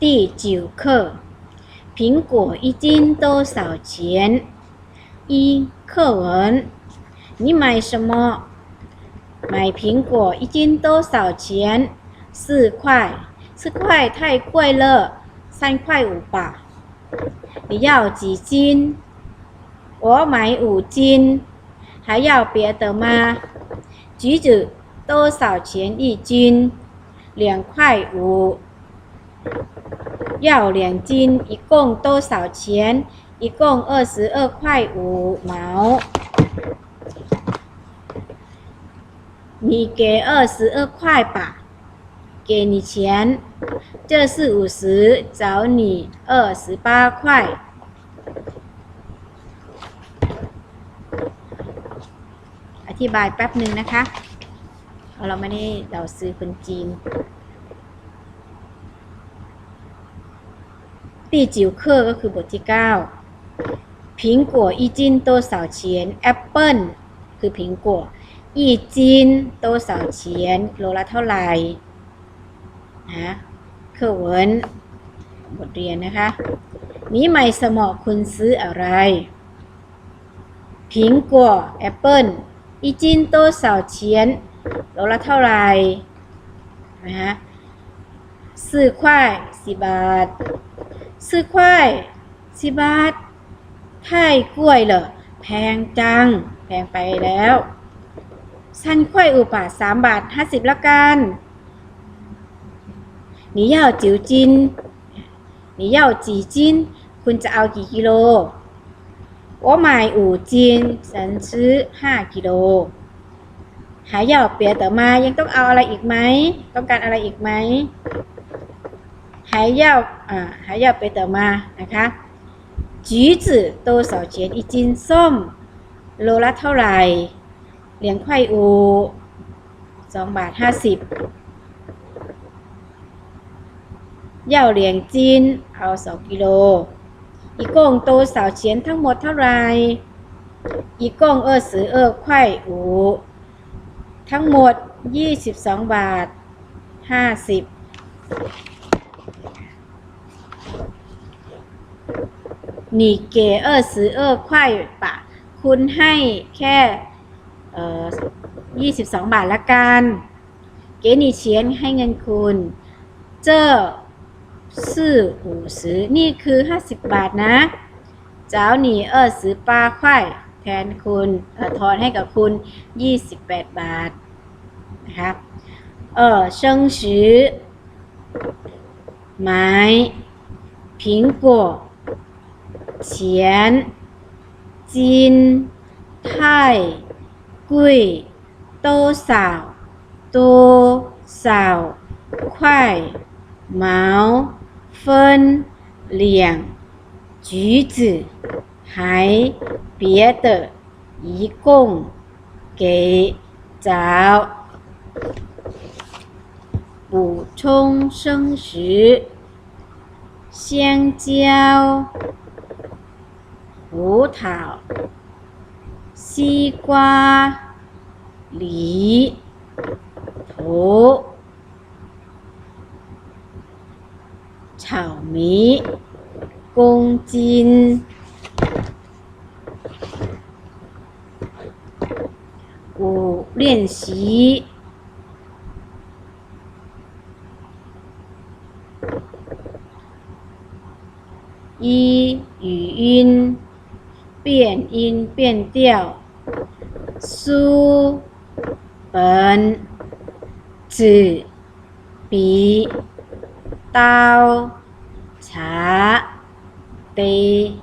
第九课，苹果一斤多少钱？一课文，你买什么？买苹果一斤多少钱？四块，四块太贵了，三块五吧。你要几斤？我买五斤。还要别的吗？橘子多少钱一斤？两块五。要两斤，一共多少钱？一共二十二块五毛。你给二十二块吧，给你钱。这是五十，找你二十八块。อธิบายแป๊บหนึ่งนะคะเพราะเราไม่ได้เราซื้อคนจีน ตีจิวเคอร์ก็คือบทที่9ผิงกัวอีจินโตสาวเฉียนแอปเปิลคือผิงกัวอีจินโตสาวเฉียนโลละเท่าไหร่นะเคอเวนบทเรียนนะคะนี้ใหม่สมอคุณซื้ออะไรผิงกัวแอปเปิลอีจินโตสาวเฉียนโลละเท่าไหร่นะฮะสื่อควายสิบาท สี่ควายสี่บาท太贵了แพงจัง แพงไปแล้วสั้นควายอุปาสามบาทห้าสิบละกัน你要九斤你要几斤คุณจะเอากี่กิโล我买五斤ฉันซื้อห้ากิโลหายาเปียต่อมายังต้องเอาอะไรอีกไหม ต้องการอะไรอีกไหม หายาอ่าหายาเปียต่อมานะคะ橘子多少钱一斤ส้มโลละเท่าไหร่เหรียญไข่อูสองบาทห้าสิบเหย่าเหรียญจีนเอาสองกิโล อีกงโตสาวเฉียนทั้งหมดเท่าไหร่อีกงเออสือเออไข่อูทั้งหมด 22 บาท หนีเกเออสือเออควายปะคุณให้แค่เออยี่สิบสองบาทละกันเกนีเชียนให้เงินคุณ เจอสื่อหูซื้อนี่คือห้าสิบบาทนะเจ้าหนีเออซื้อปลาควายแทนคุณอทอนให้กับคุณยี่สิบแปดบาทนะครับเออเชิงชือไม้ผิ 钱金太贵多少多少块毛分两橘子还别的一共给找补充生食，香蕉、葡萄、西瓜、梨、桃、草莓、公斤。五练习。一语音变音变调，书本纸笔刀茶杯。